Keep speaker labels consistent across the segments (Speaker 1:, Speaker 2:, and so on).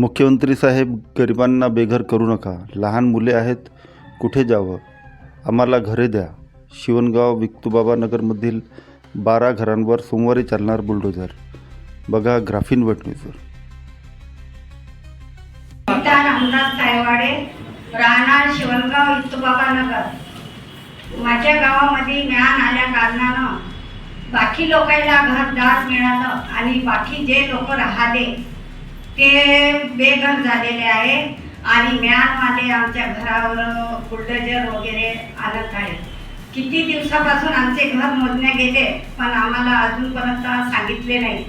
Speaker 1: मुख्यमंत्री साहेब गरिबांना बेघर करू नका. लहान मुले आहेत कुठे जावं? आम्हाला घरे द्या. शिवणगाव विक्तुबाबा नगरमधील बारा घरांवर सोमवारी चालणार बुलडोझर. बघा ग्राफीन वटणीवर
Speaker 2: रामदास कायवाडे राहणार शिवणगाव इतुबाबा नगर. माझ्या गावामध्ये ज्ञान आल्या कारणानं बाकी लोकांना घरदार मिळालं आणि बाकी जे लोक राहिले ते बेघर झालेले आहे. आणि म्यानवाले आमच्या घरावर बुलडोजर वगैरे आणत आहे. किती दिवसापासून आमचे घर मोजण्या गेले पण आम्हाला अजूनपर्यंत सांगितले नाही.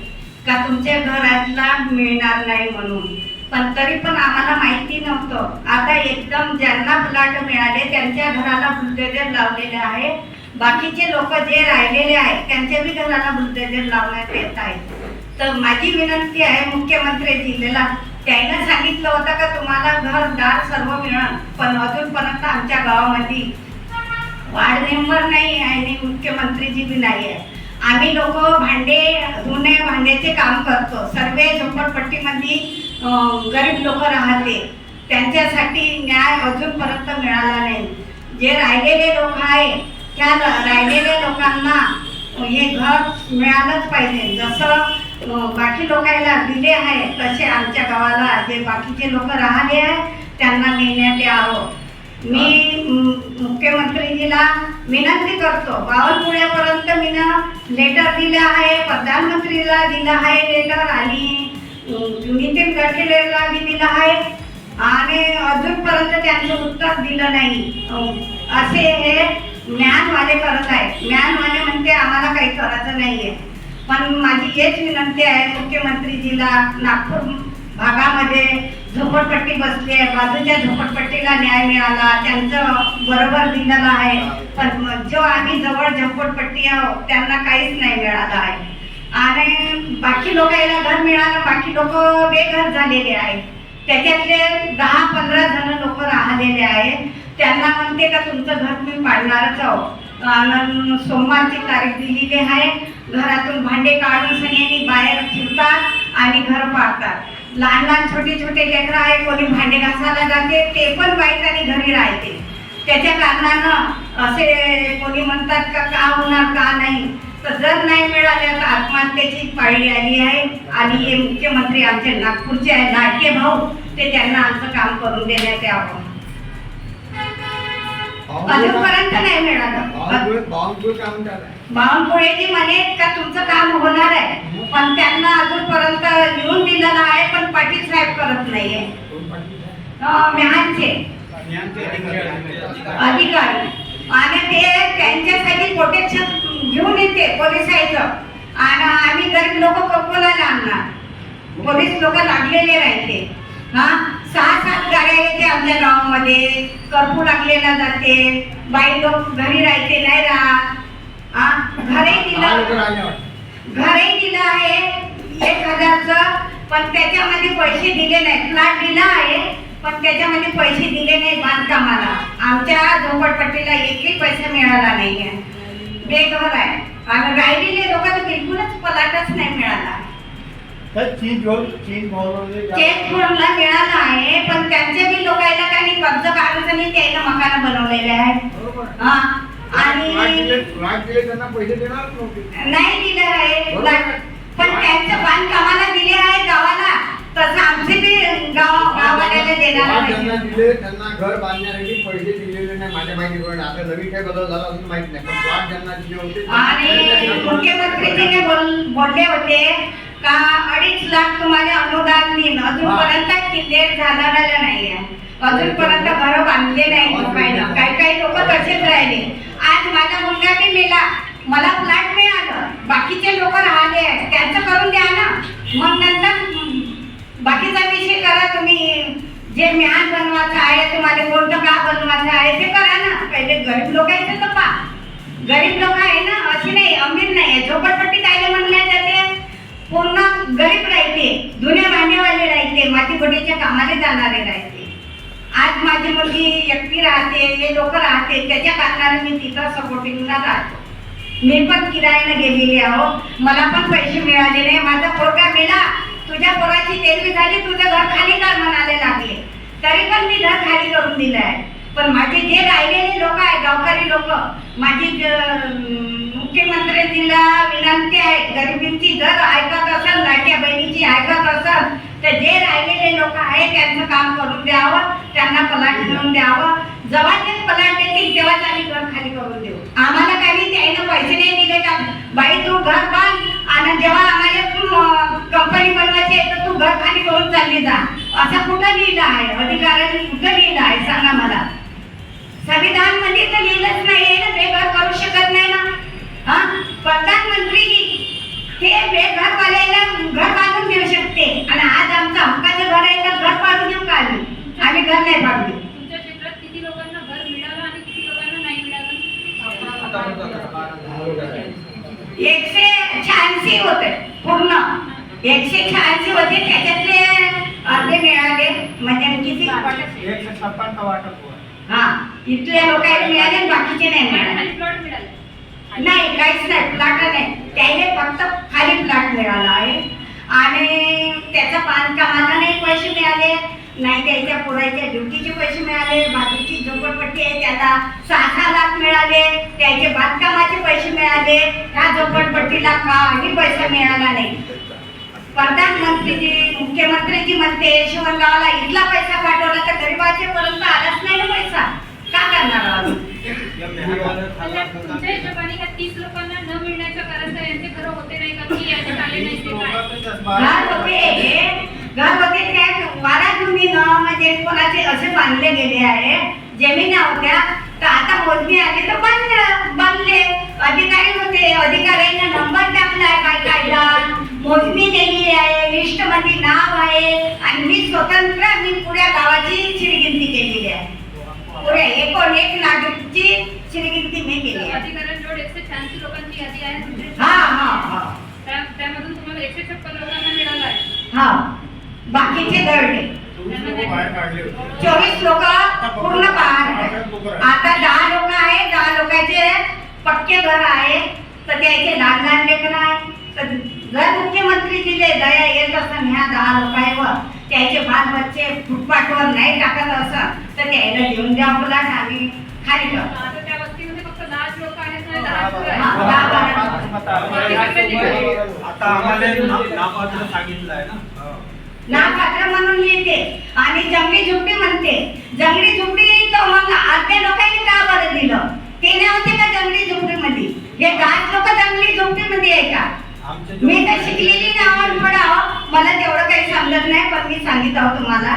Speaker 2: का तुमच्या घरातला मिळणार नाही म्हणून. पण तरी पण आम्हाला माहिती नव्हतं. आता एकदम ज्यांना प्लॉट मिळाले त्यांच्या घराला बुलडोजर लावलेले आहे. बाकीचे लोक जे राहिलेले आहेत त्यांच्या बी घराला बुलडोजर लावण्यात येत आहेत. तर माझी विनंती आहे मुख्यमंत्री जिल्ह्याला त्यानं सांगितलं होतं का तुम्हाला घरदार सर्व मिळणार पण अजूनपर्यंत आमच्या गावामध्ये वार्ड मेंबर नाही आहे आणि मुख्यमंत्रीजी बी नाही आहे. आम्ही लोक भांडे धुणे भांड्याचे काम करतो. सर्व झोपडपट्टीमध्ये गरीब लोक राहते. त्यांच्यासाठी न्याय अजूनपर्यंत मिळाला नाही. जे राहिलेले लोक आहे त्या राहिलेल्या लोकांना हे घर मिळालंच पाहिजे. जसं हो, बाकी लोकांना दिले आहे तसे आमच्या गावाला जे बाकीचे लोक राहिले आहे त्यांना नेण्यात यावं. मी मुख्यमंत्रीजीला विनंती करतो. बावनपुळ्यापर्यंत मी लेटर दिलं आहे प्रधानमंत्रीला दिलं आहे लेटर आणि नितीन गडकरीला मी दिलं आहे. आणि अजूनपर्यंत त्यांचं उत्तर दिलं नाही. असे हे ज्ञानवाले करत आहे ज्ञानवाले म्हणते आम्हाला काही करायचं नाही आहे पण माझी हेच विनंती आहे मुख्यमंत्रीजीला नागपूर भागामध्ये झोपडपट्टी बसली आहे. बाजूच्या झोपडपट्टीला न्याय मिळाला. त्यांचं बरोबर दिलेलं आहे. पण जो आम्ही जवळ झोपडपट्टी आहोत त्यांना काहीच नाही मिळालं आहे. आणि बाकी लोकांना घर मिळालं बाकी लोक बेघर झालेले आहेत. त्याच्यातले दहा पंधरा जण लोक राहिलेले आहेत. त्यांना म्हणते का तुमचं घर मी पाडणारच आहोत आणि सोमवारची तारीख दिलेली आहे. घरातून भांडे काढून सगळ्यांनी बाहेर फिरतात आणि घर पाडतात. लहान लहान छोटे छोटे लेकरं आहे कोणी भांडे घासायला जाते ते पण बायकांनी घरी राहते. त्याच्या कारणानं असे कोणी म्हणतात का का होणार का नाही? तर जर नाही मिळाल्या तर आत्महत्येची पाळी आली आहे. आणि हे मुख्यमंत्री आमचे नागपूरचे आहे लाडके भाऊ ते त्यांना आमचं काम करून देण्यात यावं. अजूनपर्यंत नाही मिळालं. बावनकुळेजी म्हणे का तुमचं काम होणार आहे? पण त्यांना अजूनपर्यंत लिहून दिलेलं आहे पण पाटील साहेब करत नाहीये. मेहानचे अधिकारी. आणि ते त्यांच्यासाठी प्रोटेक्शन घेऊन येते पोलीस आणि आम्ही गरीब लोक कोणाला आणणार पोलीस लोक लागलेले राहते. हा? सहा सात गाड्या येते आमच्या गावामध्ये. कर्फ्यू लागलेला जाते. बाई लोक घरी राहते नाही राहत. हा? घरही दिलं. घरही दिलं आहे. एक हजारचं. पण त्याच्यामध्ये पैसे दिले नाही. फ्लॅट दिला आहे. पण त्याच्यामध्ये पैसे दिले नाही बांधकामाला. आमच्या झोपडपट्टीला एकही पैसा मिळाला नाही आहे बेघर आहे. आणि राहिलेले लोक तर बिलकुलच पलाटच नाही मिळाला. चेक मिळाला आहे. पण त्यांच्या बी लोकांना काही कर्ज काढून त्यानं मकान बनवलेले आहेत. हा? आणि
Speaker 3: पैसे देणार नव्हते.
Speaker 2: नाही दिलं आहे.
Speaker 3: बरोबर.
Speaker 2: पण त्यांचं बांधकामाला दिले आहे गावाला. तसं आमचे बी गाव देणार नाही.
Speaker 3: दिले त्यांना घर बांधण्यासाठी पैसे दिलेले नाही माझ्या माहितीवर आता नवीन काय बदल झाला अजून माहीत नाही. पण ज्यांना दिले होते.
Speaker 2: आणि मुख्यमंत्रीजीने बोल बोलले होते का अडीच लाख तुम्हाला अनुदान देईन. अजूनपर्यंत क्लिअर झालेलं नाहीये. अजूनपर्यंत घर बांधले नाही लोकांना काही काही लोक तसेच राहिले आज माझा मुलगा बी मला फ्लॅट मिळालं बाकीचे लोक राहिले आहेत. त्यांचं करून द्या ना. मग नंतर बाकीचा विषय करा तुम्ही. जे म्यान बनवायचं आहे तुम्हाला कोणतं का बनवायचं आहे ते करा ना. पहिले गरीब लोक आहेत तर पा गरीब लोक आहे ना अशी नाही अमीर नाही आहे. झोपडपट्टी काय म्हणल्या जाते पूर्ण गरीब राहते जुन्या भांडेवाले राहते मातीपोटीच्या कामाला जाणारे राहते. आज माझी मुलगी एकटी राहते हे लोक राहते त्याच्या कारणाने मी तिथं सपोर्टिंगला राहतो. मी पण किरायानं गेलेली आहो. मला पण पैसे मिळाले नाही. माझा पोरगा मेला. तुझ्या पोराची तेलवी झाली. तुझं घर खाली तरी पण मी घर खाली करून दिलं आहे पण माझे जे राहिलेले लोक आहे गावकरी लोक माझी अं, मुख्यमंत्र्यांना विनंती आहे गरिबींची जर ऐकत असेल लाडक्या बहिणीची ऐकत असेल तर जे राहिलेले लोक आहेत त्यांचं काम करून द्यावं त्यांना पलाट मिळवून द्यावं. जेव्हा ते पलाट देतील तेव्हाच आम्ही घर खाली करून देऊ. आम्हाला काही त्यानं पैसे नाही दिले का? बाई तू घर बांध आणि जेव्हा आम्हाला कंपनी बनवायची आहे तर तू घर खाली करून चालली जा. असं कुठं लिहिलं आहे? अधिकाऱ्यांनी कुठं लिहिलं आहे? सांगा मला. संविधानमध्ये तर लिहिलंच नाही ना बेघर करू शकत नाही ना हा प्रधानमंत्री हे बेघरवाल्याला घर बांधून देऊ शकते आणि आज आमचं हक्काचं घर आहे तर घर पाडून देऊ का आम्ही आम्ही घर नाही पाडू देऊ
Speaker 4: तुमच्या क्षेत्रात किती लोकांना घर मिळालं आणि किती लोकांना नाही मिळालं
Speaker 3: दहा लोक आहेत.
Speaker 2: एकशे शहाऐंशी होते पूर्ण एकशे शहाऐंशी होते त्याच्यातले अर्धे मिळाले म्हणजे किती
Speaker 3: एकशे छप्पनचा वाटप.
Speaker 2: हा लोकांना मिळाले आणि बाकीचे नाही मिळाले.
Speaker 4: खाली प्लॉट मिळाले.
Speaker 2: नाही काहीच नाही प्लॉट नाही. त्याने फक्त खाली प्लॉट मिळाला आहे. आणि त्याच्या बांधकामाला नाही पैसे मिळाले नाही त्याच्या पुरायच्या ड्युटीचे पैसे मिळाले बाजूची झोपडपट्टी आहे त्याला सहा सहा लाख मिळाले त्याचे बांधकामाचे पैसे मिळाले ह्या झोपडपट्टीला काही पैसा मिळाला नाही. प्रधानमंत्रीजी मुख्यमंत्रीजी म्हणते शिवणगावला इथला पैसा पाठवला तर गरीबाचे पर्यंत आलाच नाही ना पैसा. का करणार?
Speaker 4: म्हणजे तुमच्या हिशोबाने ह्या तीस लोकांना न मिळण्याच्या कारण तर यांचे घर होते नाही का? की याच्यात आले नाही ते काय
Speaker 2: घर होते घर होते त्या वारा जमिनीनं म्हणजे कोणाचे असे बांधले गेले आहे जमिना होत्या. तर आता मोजणी आली तर बांधलं बांधले. अधिकारी होते अधिकाऱ्यांना नंबर टाकलाय काय काढला? मोजणी दिली आहे लिस्टमध्ये नाव आहे आणि मी स्वतंत्र मी पुऱ्या गावाची श्रीगिंती केलेली आहे. पुऱ्या एकूण एक नागरिकची श्रीगिंती मी केली आहे.
Speaker 4: अधिकाऱ्यांजवळ एकशे शहाऐंशी लोकांची यादी आहे म्हणजे
Speaker 2: हा हा हा.
Speaker 4: त्या- त्यामधून तुम्हाला एकशे छप्पन लोकांना मिळालं आहे.
Speaker 2: हा. बाकीचे दरडे
Speaker 3: चोवीस लोकं बाहेर काढले होते.
Speaker 2: चोवीस लोक पूर्ण बाहेर आहेत. आता दहा लोक आहे दहा लोकांचे पक्के घर आहे. तर त्याचे लहान लहान लेकर आहे. तर जर मुख्यमंत्री दिले दया येत असं ह्या दहा लोकांवर त्याचे बाल बच्चे फुटपाथवर नाही टाकत असं तर त्याला घेऊन द्या मुलांना आम्ही खाली हा, नापात्र म्हणून लिहिते आणि जंगली झुपडी म्हणते जंगली झुपडी तर मग अर्ध्या लोकांनी का बरं दिलं ते नाही होते का जंगली झुपडीमध्ये हे दहाच लोक जंगली झुपडीमध्ये आहे का मी तर शिकलेली नावावर पडाव मला तेवढं काही समजत नाही पण मी सांगितलं तुम्हाला.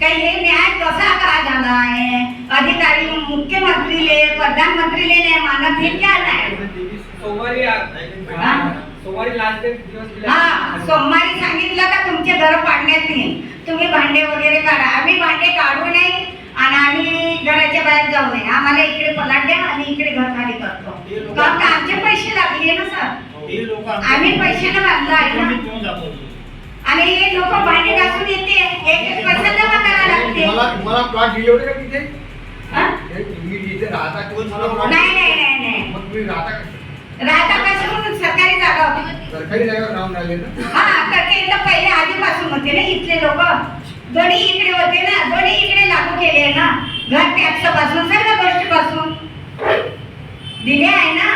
Speaker 2: काही हे न्याय कसा का झाला आहे अधिकारी मुख्यमंत्रीले प्रधानमंत्रीले नाही मानत हे क्या नाही?
Speaker 5: सोमवारी
Speaker 2: हा?
Speaker 5: सोमवारी लास्ट डेट दिवस दिला.
Speaker 2: हा सोमवारी सांगितलं का तुमचे घर पाडण्यात येईल. तुम्ही भांडे वगैरे काढा. आम्ही भांडे काढू नये आणि आम्ही घराच्या बाहेर जाऊ नये. आम्हाला इकडे पलाट द्या आणि इकडे घर खाली करतो. कारण का आमचे पैसे लागले ना सर.
Speaker 3: हे लोक
Speaker 2: आम्ही पैशाने बांधलं आहे ना.
Speaker 3: दाखवतो?
Speaker 2: आणि हे लोक भांडे घासून येते. एक एक पैसा जमा करायला लागते.
Speaker 3: तुम्हाला तुम्हाला प्लॉट दिले होते का तिथे?
Speaker 2: हा?
Speaker 3: हे तुम्ही जिथे राहता तिथे तुम्हाला plot
Speaker 2: नाही
Speaker 3: दिले?
Speaker 2: नाही नाही नाही.
Speaker 3: मग तुम्ही राहता का?
Speaker 2: राहता कसे म्हणून सरकारी जागा होती.
Speaker 3: सरकारी जागेवर राहून राहिले ना?
Speaker 2: हा तर ते तर पहिले आधीपासून होते ना इथले लोक. दोन्ही इकडे होते ना. दोन्ही इकडे लागू केले ना. घर टॅक्सपासून गोष्टी पासून दिले आहे ना.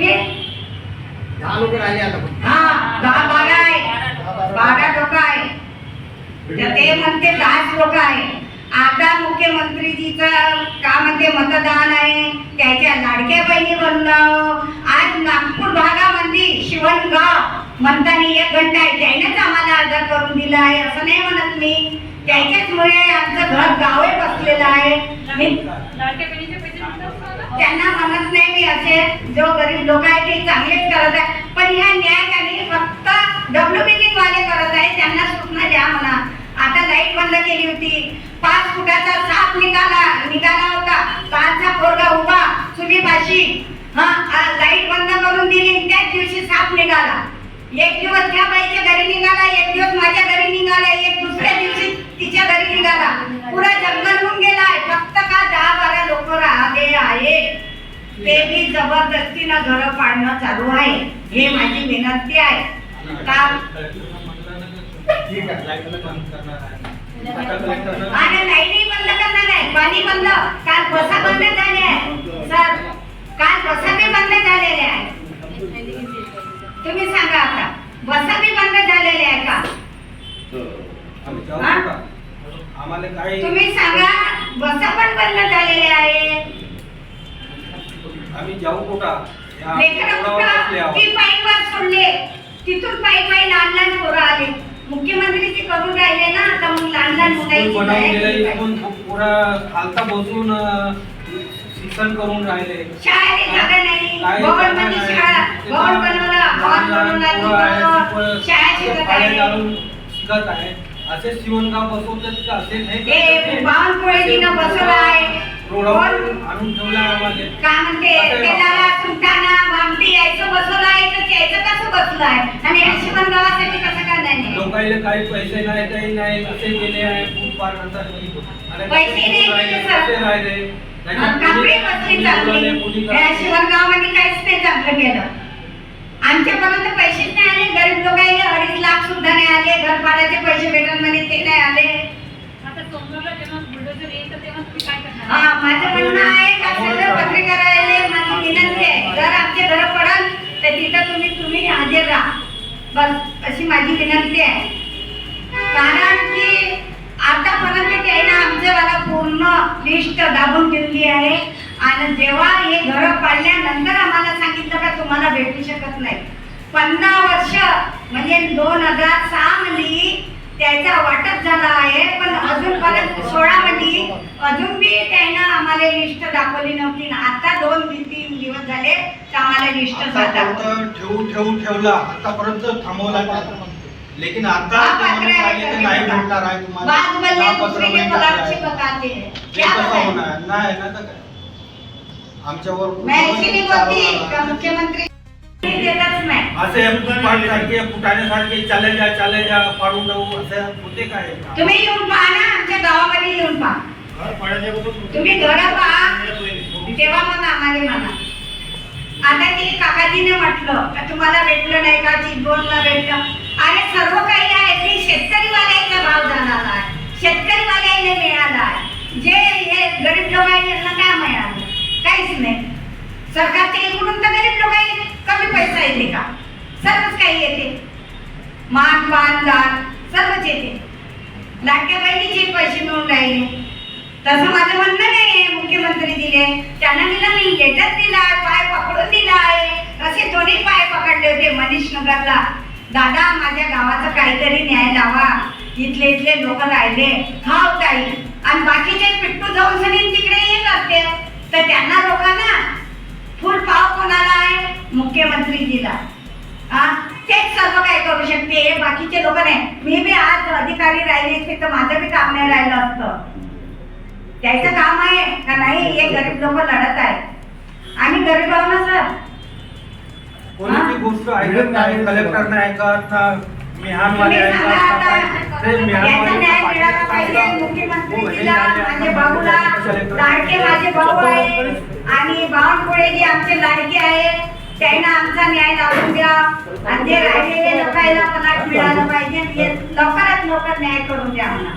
Speaker 3: दहा लोक राहिले आता
Speaker 2: हा दहा बारा आहे बारा लोक आहे तर ते म्हणते दहाच लोक आहे आता मुख्यमंत्रीजीचं का म्हणते मतदान आहे? त्याच्या लाडक्या बहिणी बनलं आज नागपूर भागामध्ये शिवणगाव म्हणताना एक घंटा आहे. त्यानेच आम्हाला आधार करून दिला आहे. असं नाही म्हणत मी. त्याच्याचमुळे आमचं घर गावे बसलेलं आहे मी
Speaker 4: लाडक्या बहिणीचे पैसे मिळतात तुम्हाला?
Speaker 2: त्यांना म्हणत नाही मी असे जो गरीब लोक आहे ते चांगलेच करत आहे. पण ह्या न्यायालयाने फक्त डब्ल्यू वाले करत आहे त्यांना सूचना द्या म्हणा आता लाइट बंद केली होती पाच फुटाचा साप निघाला निघाला होता कालचा पोरगा उभा चुलीपाशी हा आ- लाइट बंद करून दिली आणि त्याच दिवशी साप निघाला एक दिवस त्या बाईच्या घरी निघाला एक दिवस माझ्या घरी निघाला एक दुसऱ्या दिवशी तिच्या घरी निघाला पुरा जंगल होऊन गेला आहे फक्त का दहा बारा लोक राहिले आहेत ते बी जबरदस्तीनं घर पाडणं चालू आहे. हे माझी विनंती आहे. का आणि लाईटही बंद करणार आहे. पाणी बंद. काल बसा बंद झाले आहे. सर काल बसा बी बंद झालेले आहे. तुम्ही सांगा आता. बसा बी बंद झालेले आहे का? तुम्ही सांगा बसा पण बंद झालेले आहे.
Speaker 5: जाऊ कुठं.
Speaker 2: ती पाईपवर सोडले. तिथून पायी पायी लहान लहान पोरं आले. मुख्यमंत्री ते करून राहिले ना? आता मग लहान लहान मुलांची
Speaker 5: पुरा खालता बसून शिक्षण करून राहिले.
Speaker 2: शाळेत जागा नाही. भवन. शाळा भवन बनवलं हॉल बनवला शिकत आहे
Speaker 5: घालून शिकत आहे. असे शिवणगाव असे नाही
Speaker 2: ते बावनकुळे तिनं बसवलं आहे?
Speaker 5: आणून ठेवला आहे आम्हाला.
Speaker 2: काय म्हणते?
Speaker 5: आता
Speaker 2: तेलाला सुलताना भामटी यायचं बसवलं आहे तर त्याचं कसं बसलं आहे. आणि गावासाठी कसं काय नाही.
Speaker 5: लोकांना काही पैसे नाही काही नाही असे गेले आहे. खूप फार नंतर
Speaker 2: पैसे नाही
Speaker 5: राहिले,
Speaker 2: कापडी शिवणगावामध्ये काहीच नाही चांगलं गेलं आमच्यापर्यंत पैसेच नाही आले. गरीब लोकांना अडीच लाख सुद्धा नाही आले. घर भाड्याचे पैसे भेटत म्हणे ते. माझं म्हणणं आहे का पत्रिका माझी विनंती आहे. जर आमचे घर पडाल तर तिथं तुम्ही तुम्ही हजर राहा. बस अशी माझी विनंती आहे. कारण की आतापर्यंत त्यानं आमच्यावाला पूर्ण लिस्ट दाबून दिली आहे. आणि जेव्हा हे घर पाडल्यानंतर आम्हाला सांगितलं का तुम्हाला भेटू शकत नाही. पंधरा वर्ष म्हणजे दोन हजार सहा मध्ये त्याचा वाटप झाला आहे पण अजूनपर्यंत सोळा मध्ये अजून बी त्यानं आम्हाला लिस्ट दाखवली नव्हती. ना आता दोन तीन दिवस झाले तर आम्हाला लिस्ट
Speaker 6: ठेवून ठेवून ठेवला. आतापर्यंत थांबवला. लेकिन आता नाही भेटणार आहे तुम्हाला. आमच्यावर
Speaker 2: मैं मुख्यमंत्री
Speaker 5: असे सारखे फुटाण्यासारखे चाले जा चाले जा पाडून जाऊ असं होते काय?
Speaker 2: तुम्ही येऊन पहा ना आमच्या गावामध्ये येऊन पहा. तुम्ही घर पहा. तेव्हा मग आम्हाला म्हणा. आता ते काकाजीने म्हटलं का तुम्हाला भेटलं नाही का? चितबोनला भेटलं. अरे सर्व काही आहे. ते शेतकरीवाल्याचा भाव झालेला आहे. शेतकरीवाल्याने मिळाला आहे. जे हे गरीब लोक आहेत त्यांना काय मिळालं. काहीच नाही. सरकारच्या इकडून तर गरीब लोकांना कमी पैसा येते का सर्वच काही येते? मान पान दान सर्वच येते. लाडक्या बहिणीचे पैसे मिळून राहिले. तसं माझं म्हणणं नाही मुख्यमंत्री दिले. त्यांना मी मी लेटर दिला पाय पकडून दिला आहे असे दोन्ही पाय पकडले होते मनीष नगरला दादा माझ्या गावाचा काहीतरी न्याय लावा. इथले इथले लोक राहिले. खाव ताई. आणि बाकीचे पिट्टू जाऊन सनी तिकडे हे करते. तर त्यांना लोकांना फुल पाव कोणाला आहे? मुख्यमंत्री दिला. हा तेच सर्व काय करू शकते. बाकीचे लोक नाही. मी बी आज अधिकारी राहिले असते तर माझं बी काम नाही राहिलं असतं. त्याचं काम आहे का नाही हे गरीब लोक लढत आहे आम्ही गरीब आहो ना सर
Speaker 5: कोणती गोष्ट ऐकत नाही कलेक्टर नाही ऐकत? ना मिहानवाले ते मिहानवाले हो,
Speaker 2: माझे भाऊ आहे. आणि बावनकुळे जे आमचे लाडके आहे. त्यांना आमचा न्याय लावून द्या. आणि जे राहिलेले लोकांना पलाट मिळालं पाहिजे. लवकरात लवकर न्याय करून द्या म्हणा